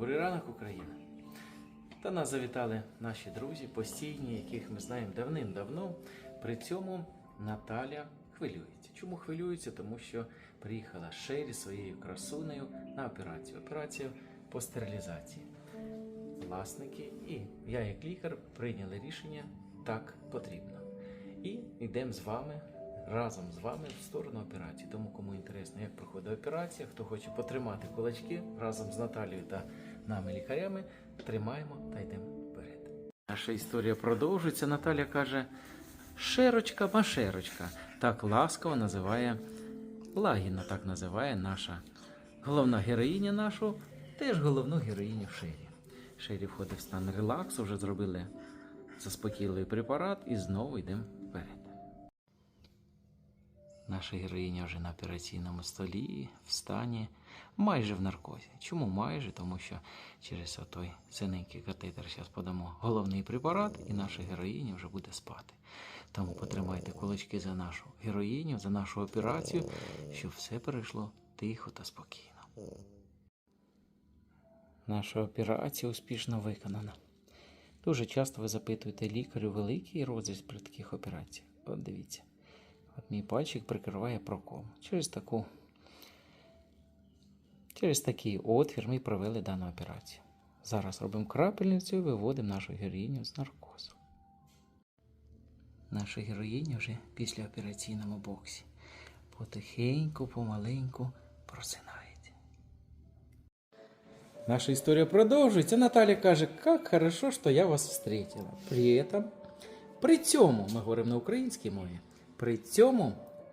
Добрий ранок, Україна! До нас завітали наші друзі, постійні, яких ми знаємо давним-давно. При цьому Наталя хвилюється. Чому хвилюється? Тому що приїхала Шері своєю красунею на операцію. Операцію по стерилізації. Власники і я, як лікар, прийняли рішення так потрібно. І йдемо з вами разом з вами в сторону операції. Тому кому інтересно, як проходить операція, хто хоче потримати кулачки разом з Наталією та нами лікарями, тримаємо та йдемо вперед. Наша історія продовжується. Наталя каже: Шерочка, машерочка. Так ласково називає лагідно так називає наша головна героїня нашу, теж головну героїню Шері. Шері входить в стан релаксу, вже зробили заспокійливий препарат і знову йдемо. Наша героїня вже на операційному столі, в стані, майже в наркозі. Чому майже? Тому що через той синенький катетер зараз подамо головний препарат, і наша героїня вже буде спати. Тому потримайте кулачки за нашу героїню, за нашу операцію, щоб все перейшло тихо та спокійно. Наша операція успішно виконана. Дуже часто ви запитуєте лікарю великий розріз при таких операціях. От дивіться. От мій пальчик прикриває прокол. Через таку. Через такий отвір ми провели дану операцію. Зараз робимо крапельницю і виводимо нашу героїню з наркозу. Наша героїня вже після операційному боксі. Потихеньку, помаленьку просинається. Наша історія продовжується. Наталя каже, як хорошо, що я вас встретила. При при цьому, ми говоримо на українській мові, при цьому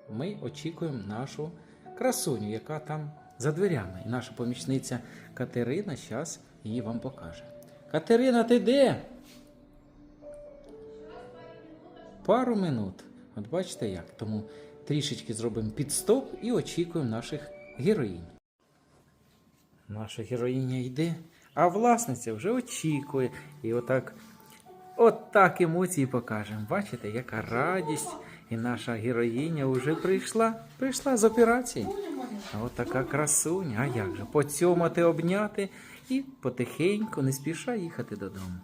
ми очікуємо нашу красуню, яка там за дверями. І наша помічниця Катерина зараз її вам покаже. Катерина, ти де? Пару минут. От бачите як. Тому трішечки зробимо підстоп і очікуємо наших героїнь. Наша героїня йде, а власниця вже очікує. І отак, отак емоції покажемо. Бачите, яка радість. І наша героїня вже прийшла, прийшла з операції. А от така красуня, а як же? Поцьомати, обняти і потихеньку, не спіша їхати додому.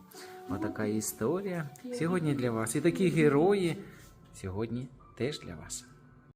Отака історія сьогодні для вас. І такі герої сьогодні теж для вас.